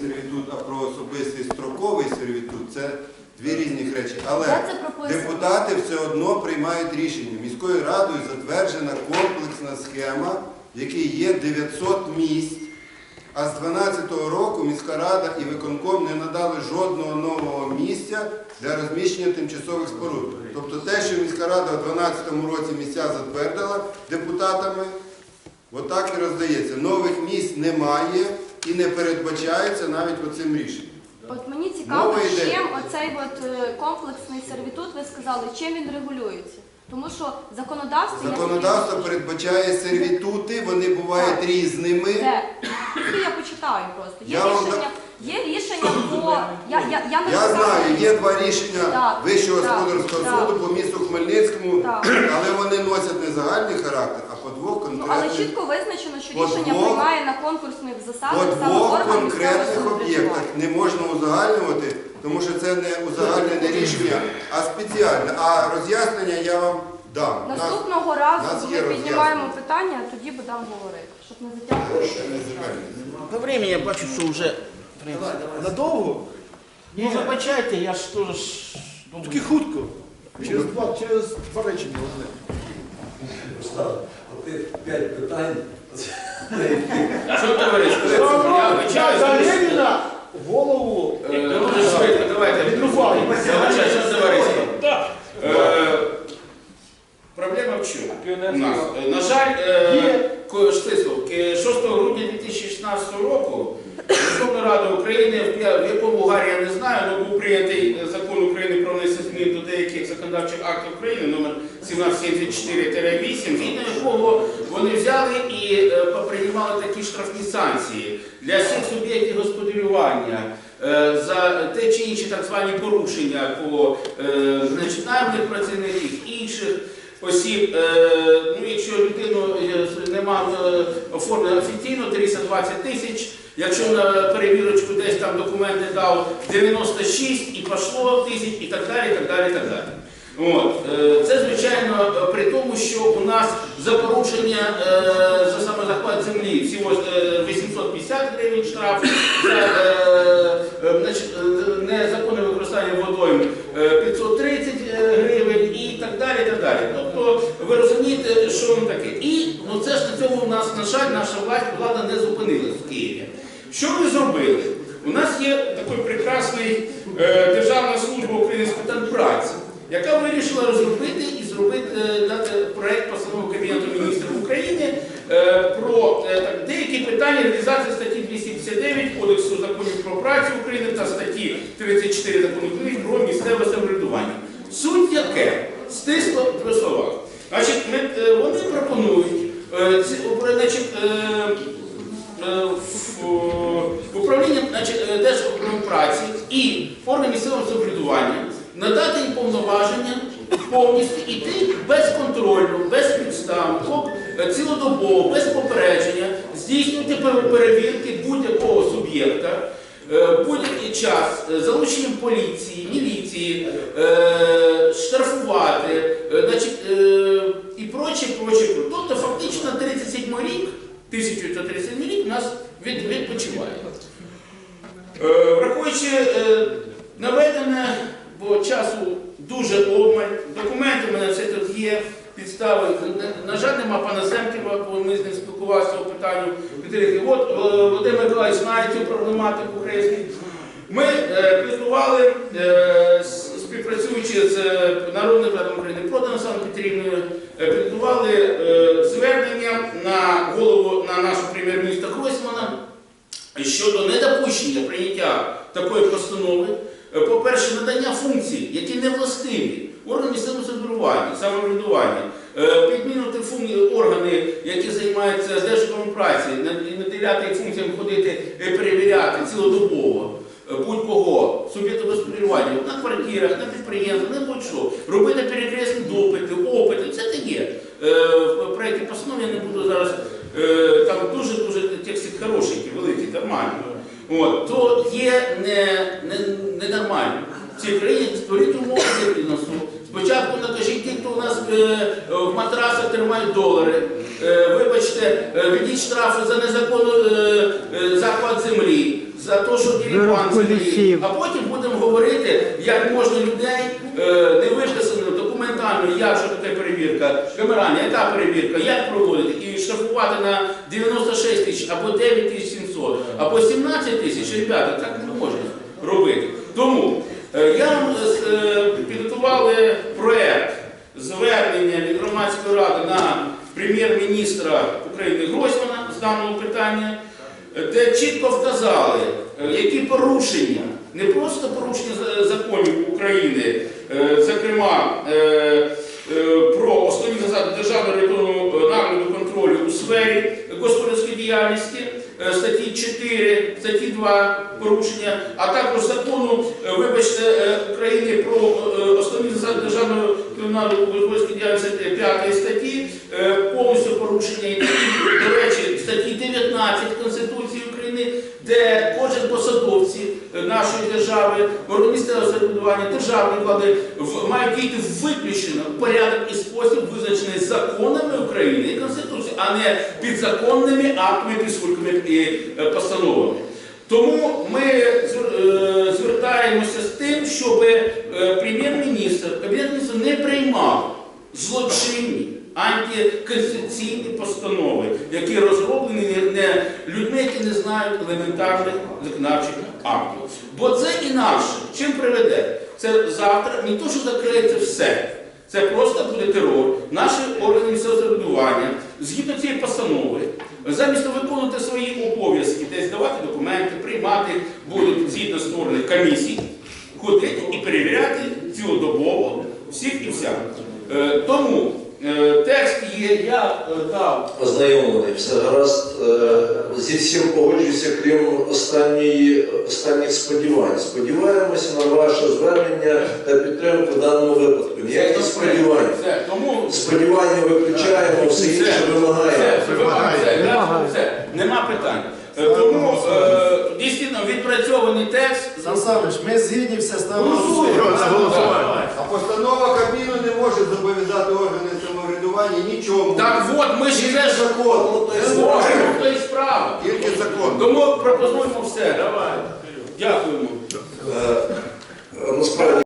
сервітут, а про особистий строковий сервітут це дві різні речі. Але депутати все одно приймають рішення. Міською радою затверджена комплексна схема, в якій є 900 місць. А з 2012 року міська рада і виконком не надали жодного нового місця для розміщення тимчасових споруд. Тобто те, що міська рада у 2012 році місця затвердила депутатами, отак і роздається. Нових місць немає і не передбачається навіть оцим рішенням. От мені цікаво, Мова йде. чим оцей от е, комплексний сервітут, ви сказали, чим він регулюється? Тому що законодавство... я Законодавство собі- передбачає сервітути, вони бувають різними. Де? Ну, я почитаю просто. Є Я вам рішення, є рішення по... Я, я, я, не Я знаю. є два рішення Так, Вищого так, господарського так. суду по місту Хмельницькому, Так. але вони носять не загальний характер, по двох Ну, але чітко визначено, що По рішення двох- приймає на конкурсних по засадах саме двох орган місцевого конкретних самоврядування. об'єктах не можна узагальнювати, тому що це не узагальнене рішення, а спеціальне. А роз'яснення я вам дам. Нас- Наступного разу, нас коли є піднімаємо питання, тоді будемо говорити, щоб не затягувати. ще не. По времени я бачу, що вже в принципі, надовго. Ну, вибачайте, я ж теж ж думаю. Тільки хутко. Через два, через два речення одне. П'ять питань. Що? Я вибачаюсь. Леніна голову Е, Дуже швидко, давайте. Відрубай. Я вибачаюсь, товариство. Е, Проблема в чому? У нас, е, на жаль, е, Ко- Штислав, е, 6 грудня 2016 року Верховна Рада України, в якому Гарі не знаю, але був прийнятий е, закон України про внесення змін до деяких законодавчих актів України номер 1774-8, згідно якого вони взяли і е, поприймали такі штрафні санкції для всіх суб'єктів господарювання е, за те чи інші так звані порушення по значить, найманих працівників інших осіб. Е, ну, якщо людину е, нема е, оформлено офіційно 320 тисяч. Якщо на перевірочку десь там документи дав 96 і пішло тисяч і так далі, і так далі, і так далі. От. Це, звичайно, при тому, що у нас за порушення за саме захват землі е, 850 гривень штраф, за незаконне використання водойм е, 530 гривень і так далі. і так далі. Тобто ви розумієте, воно таке. І ну, це ж на цьому у нас, на жаль, наша влада, не зупинилась в Києві. Що ми зробили? У нас є такий прекрасний е, Державна служба України з питань праці, яка вирішила розробити і зробити е, дати проект постанови Кабінету міністрів України е, про е, так, деякі питання реалізації статті 259 Кодексу законів про працю України та статті 34 закону України про місцеве самоврядування. Суть яке? Стисло в двох словах. Значить, ми- е, вони пропонують е, ці, обра- значить, е, е, в- управління значить, е, Держуправління і місцевого самоврядування надати їм повноваження повністю йти безконтрольно, безпідставно, е, цілодобово, без попередження, здійснювати перевірки будь-якого суб'єкта. е, Будь-який час е, залученням поліції, міліції, штрафувати, значить, і проче, проче. Тобто фактично 37 рік 1937 рік нас відпочиває. Враховуючи е, наведене, бо часу дуже обмаль, документи в мене все тут є, підстави. На- жаль, нема пана Семківа, бо ми з ним спілкувалися по питанню. От е, Володимир Миколаївич знає цю проблематику хресні. Ми е, е, співпрацюючи з е, Народним радом України проти Олександрою Петрівною, підготували звернення на голову на нашого прем'єр-міністра Гройсмана щодо недопущення прийняття такої постанови, по-перше, надання функцій, які не властиві органам місцевого самоврядування, самоврядування, е, підмінити функції органи, які займаються державною праці, наділяти їх функціями ходити перевіряти цілодобово. е, Будь-кого суб'єкту господарювання на квартирах, на підприємствах, не будь-що, робити перекресні допити, опити, це не є. Е, В проєкті постанови я не буду зараз е, там дуже-дуже текст хорошенький, великий, нормальний. То є ненормально. В цій країні створіть умови для бізнесу. Спочатку накажіть ті, хто у нас е, в матрасах тримають долари. Е, вибачте, е, введіть штрафи за незаконну захват землі, за те, що дерибан землі, а потім будемо говорити, як можна людей не виписано документально, як же таке перевірка, камерання, яка перевірка, як проводити, і штрафувати на 96 тисяч або 9 тисяч 700, або 17 тисяч, ребята, так не можна я вам е, підготували проект звернення від громадської ради на прем'єр-міністра України Гройсмана з даного питання, е, де чітко вказали, е, які порушення, не просто порушення законів України, е, зокрема е, е, про основні засади державного нагляду контролю у сфері господарської діяльності, е, статті 4, статті 2 порушення, а також закону, е, вибачте, е, України про е, основні засади державного кримінального господарської діяльності 5 статті, е, повністю порушення, і до речі, статті 19 Конституції України, де кожен посадовці е, нашої держави, місцевого самоврядування, державної влади виключено порядок і спосіб, визначений законами України і Конституцією, а не підзаконними актами, підсульками і е, постановами. Тому ми е, звертаємося з тим, щоб е, прем'єр-міністр, кабінет міністрів не приймав злочинні антиконституційні постанови, які розроблені не людьми, які не знають елементарних законодавчих актів. Бо це інакше. Чим приведе? Це завтра не то, що закриється все. Це просто буде терор. Наші органи самоврядування, згідно цієї постанови, замість виконувати свої обов'язки, десь давати документи, приймати будуть згідно створених комісій, ходити і перевіряти цілодобово всіх і вся. Е, тому текст є, я е, дав. Ознайомлений, все гаразд. Е, Зі всім погоджуюся, крім останньої, останніх сподівань. Сподіваємося на ваше звернення та підтримку в даному випадку. Ніяких сподівань. Все, тому Сподівання виключаємо, все інше вимагає. Все, все, Все, все, Нема питань. Е, Тому е, дійсно відпрацьований текст. Сан Саныч, ми згідні все ставимо. Голосуємо. А постанова Кабміну не може зобов'язати органи самоврядування нічому. Так от, ми ж Тільки закон. не то і справа. Тільки закон. Тому пропонуємо все. Давай.